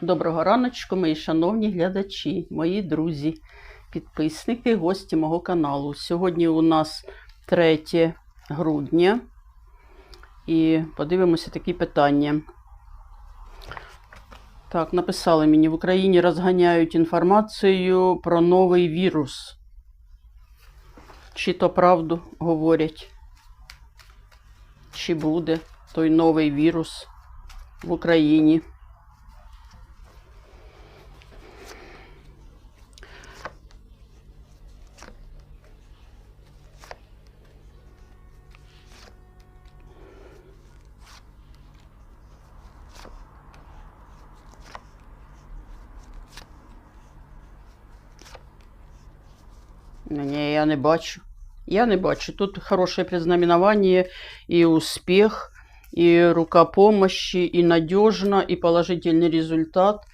Доброго раночку, мої шановні глядачі, мої друзі, підписники, гості мого каналу. Сьогодні у нас 3 грудня і подивимося такі питання. Так, написали мені, в Україні розганяють інформацію про новий вірус. Чи то правду говорять? Чи буде той новий вірус в Україні? Ні, я не бачу. Я не бачу. Тут хорошее предзнаменование и успех, и рука помощи, и надежно, и положительный результат,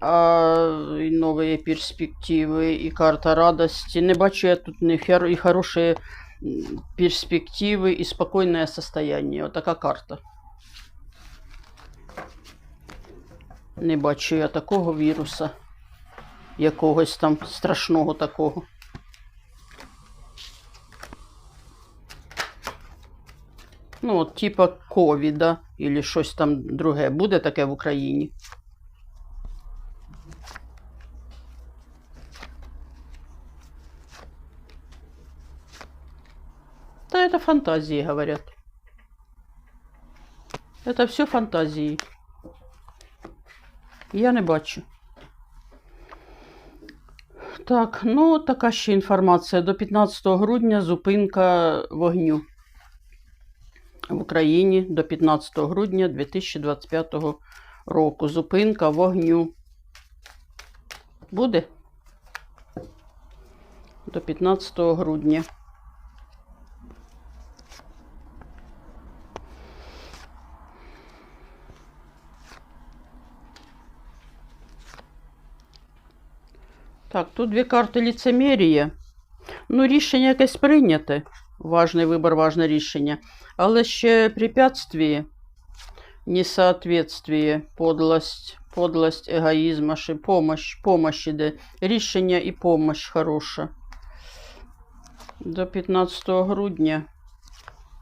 а, и новые перспективы, и карта радости. Не бачу я тут не хер- и хорошие м, перспективы, и спокойное состояние. Вот така карта. Не бачу я такого віруса, якогось там страшного такого. Ну, от, типа ковіда, або щось там друге. Буде таке в Україні? Да, это фантазии, говорят. Это все фантазії. Я не бачу. Так, ну така ще інформація. До 15 грудня зупинка вогню в Україні до 15 грудня 2025 року. Зупинка вогню. Буде? До 15 грудня. Так, тут дві карти ліцемерія. Ну, рішення якесь прийняте. Важний вибор, важне рішення. Але ще препятствие, несоответствие, подлость, подлость, егоїзм, помощь, помощь іде. Рішення і помощь хороша. До 15 грудня.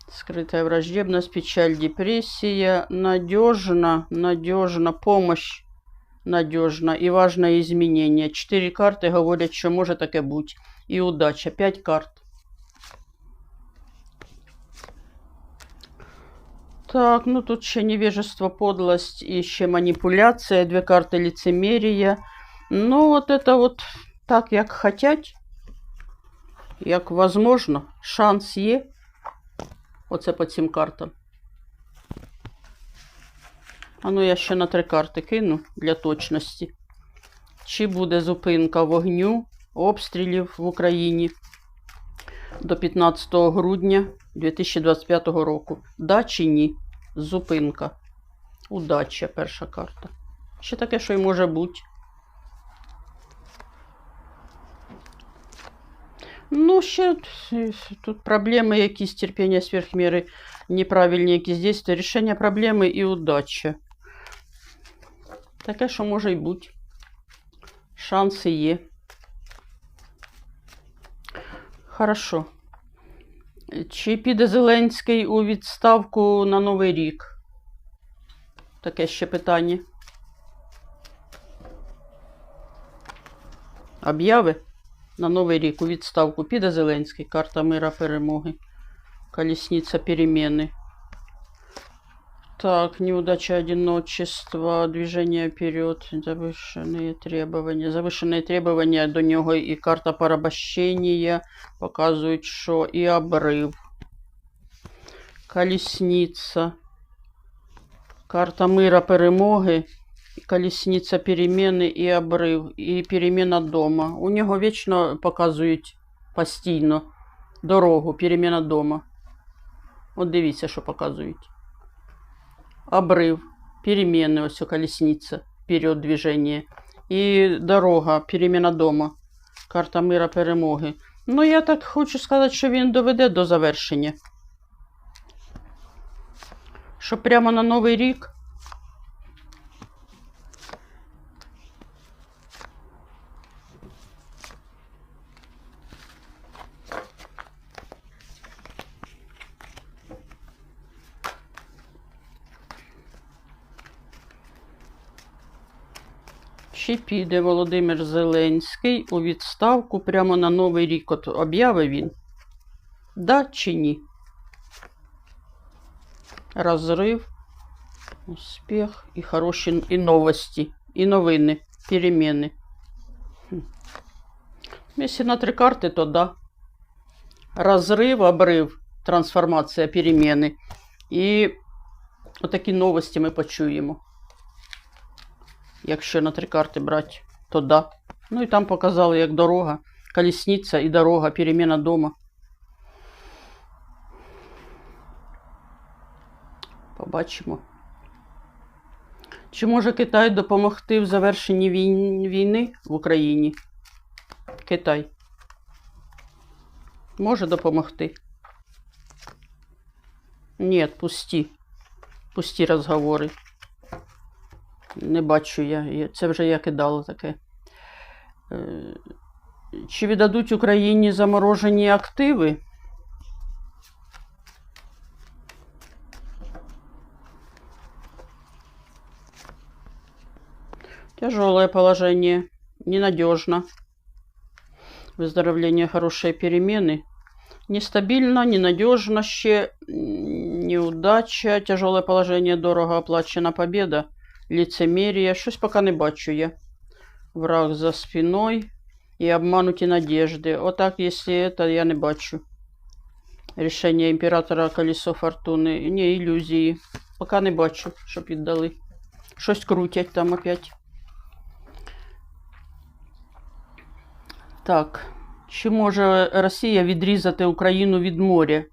Скрытая враждебность, печаль, депрессия. Надежно, надежно, помощь надежно і важне изменение. Чотири карти говорять, що може таке бути. І удача. П'ять карт. Так, ну тут ще невежество, подлость і ще маніпуляція, дві карти лицемерія. Ну, от это вот так, як хотять, як возможно, шанс є. Оце по цим картам. А ну я ще на три карти кину для точності. Чи буде зупинка вогню, обстрілів в Україні до 15 грудня 2025 року? Да чи ні? Зупинка. Удача перша карта. Ще таке, що й може бути. Ну, ще е, тут проблеми якісь, терпіння сверхміри, неправильні якісь дійства, рішення проблеми і удача. Таке, що може й бути. Шанси є. Хорошо. Чи піде Зеленський у відставку на Новий рік? Таке ще питання. Об'яви на Новий рік у відставку піде Зеленський. Карта мира перемоги. Колісниця перемены. Так, неудача одиночества, движение вперед, завышенные требования. Завышенные требования до нього і карта порабощення показують, що і обрив. Колесниця. Карта мира перемоги, і колесниця переміни і обрив, і переміна дома. У нього вічно показують постійно дорогу, переміна дома. От дивіться, що показують. Обрив, перемены, ось колесница, вперед движение. І дорога, переміна дома. Карта мира перемоги. Ну, я так хочу сказати, що він доведе до завершення. Що прямо на Новий рік Чи піде Володимир Зеленський у відставку прямо на Новий рік? От об'явив він? Да чи ні? Розрив, успіх і хороші і новості, і новини, переміни. Якщо на три карти, то да. Розрив, обрив, трансформація, переміни. І отакі новості ми почуємо. Якщо на три карти брати, то да. Ну і там показали, як дорога, колісниця і дорога, переміна дома. Побачимо. Чи може Китай допомогти в завершенні війни в Україні? Китай. Може допомогти? Ні, пусті. Пусті розговори. Не бачу я. Це вже я кидала таке. Е, Чи віддадуть Україні заморожені активи? Тяжелое положение, ненадежно. Выздоровление хорошие перемены. Нестабильно, ненадежно ще, неудача, тяжелое положение, дорого оплачена победа, лицемерие. Щось поки не бачу я. Враг за спиной и обмануті надежди. Отак, якщо это, я не бачу. Рішення імператора колесо фортуни. Ні, ілюзії. Поки не бачу, щоб віддали. Щось крутять там опять. Так. Чи може Росія відрізати Україну від моря?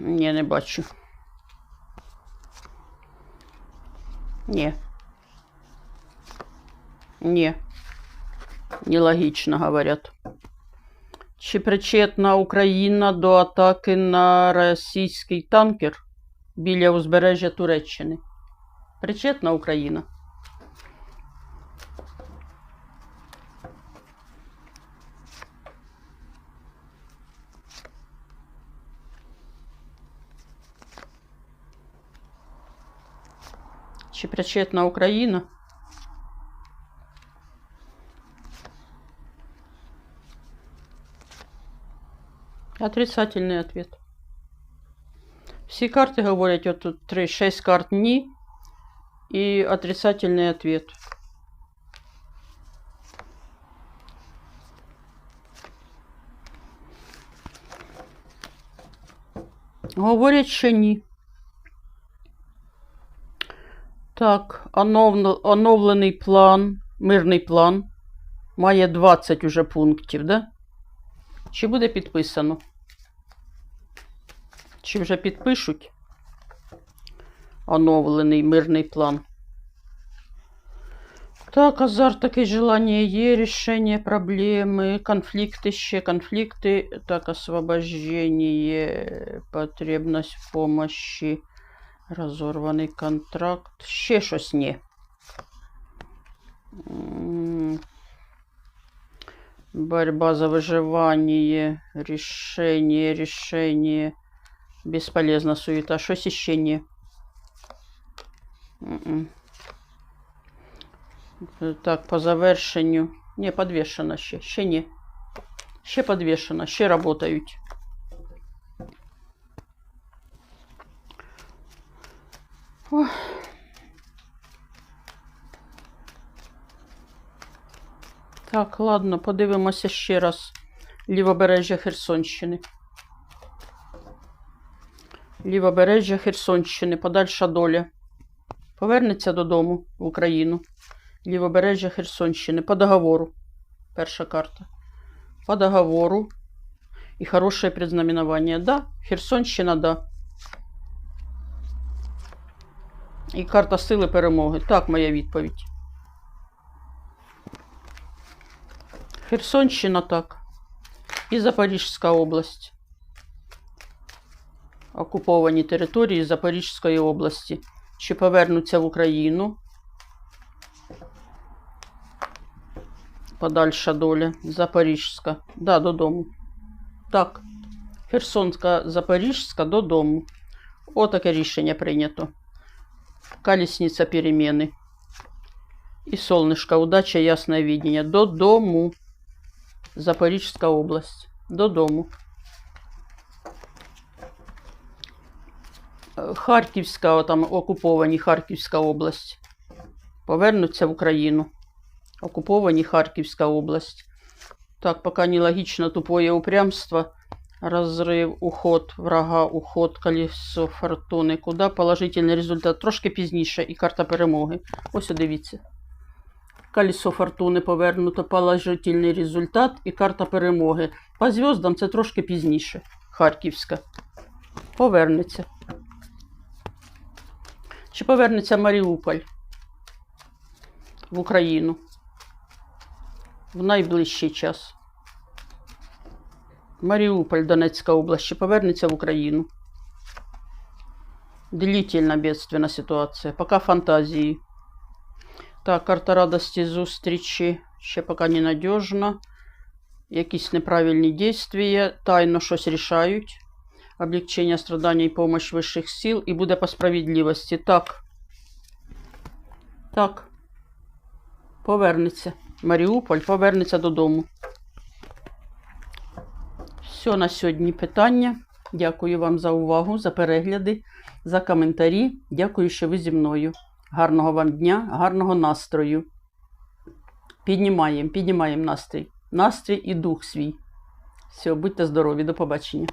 Ні, не бачу. Ні. Ні. Нелогічно говорять. Чи причетна Україна до атаки на російський танкер біля узбережжя Туреччини? Причетна Україна? Чи причетна Україна? Отрицательный ответ. Всі карти говорять, от тут 3, 6 карт ні. І отрицательний ответ. Говорять, що ні. Так, оновлений план, мирний план. Має 20 уже пунктів, да? Чи буде підписано? Чи вже підпишуть оновлений мирний план? Так, азарт, таке желання є, рішення проблеми, конфлікти ще, конфлікти, так, освобождение, потребність в помощи, розорваний контракт, ще щось ні. М, Борьба за выживание, решение, решение. Бесполезна суета. Щось іще ні. М-м. Е, Так, по завершенню. Не, подвешено ще. Ще ні. Ще подвешено, ще работають. Так, ладно, подивимося ще раз лівобережжя Херсонщини. Лівобережжя Херсонщини, подальша доля. Повернеться додому в Україну. Лівобережжя Херсонщини по договору. Перша карта. По договору. І хороше предзнаменування. Да, Херсонщина, да. І карта сили перемоги. Так, моя відповідь. Херсонщина так. І Запорізька область. Окуповані території Запорізької області. Чи повернуться в Україну? Подальша доля. Запорізька. Да, додому. Так. Херсонська, Запорізька додому. Отаке рішення прийнято. Колесниця переміни. І солнышко, удача, ясне видіння. Додому. Запорізька область. Додому. Е, Харківська, там окуповані Харківська область. Повернуться в Україну. Окуповані Харківська область. Так, пока нелогично тупое упрямство. Разрыв, уход врага, уход, колесо фортуни. Куда положительний результат? Трошки пізніше і карта перемоги. Ось дивіться. Колесо фортуни повернуто, положительний результат і карта перемоги. По зв'яздам це трошки пізніше. Харківська. Повернеться. Чи повернеться Маріуполь в Україну в найближчий час? Маріуполь, Донецька область, чи повернеться в Україну? Длительна бедственна ситуація. Пока фантазії. Так, карта радості зустрічі ще поки ненадіжна. Якісь неправильні дійства, тайно щось рішають. Облегчення страдання і помощь вищих сил. І буде по справедливості. Так. Так. Повернеться. Маріуполь повернеться додому. Все на сьогодні питання. Дякую вам за увагу, за перегляди, за коментарі. Дякую, що ви зі мною. Гарного вам дня, гарного настрою. Піднімаємо, піднімаємо настрій. Настрій і дух свій. Все, будьте здорові, до побачення.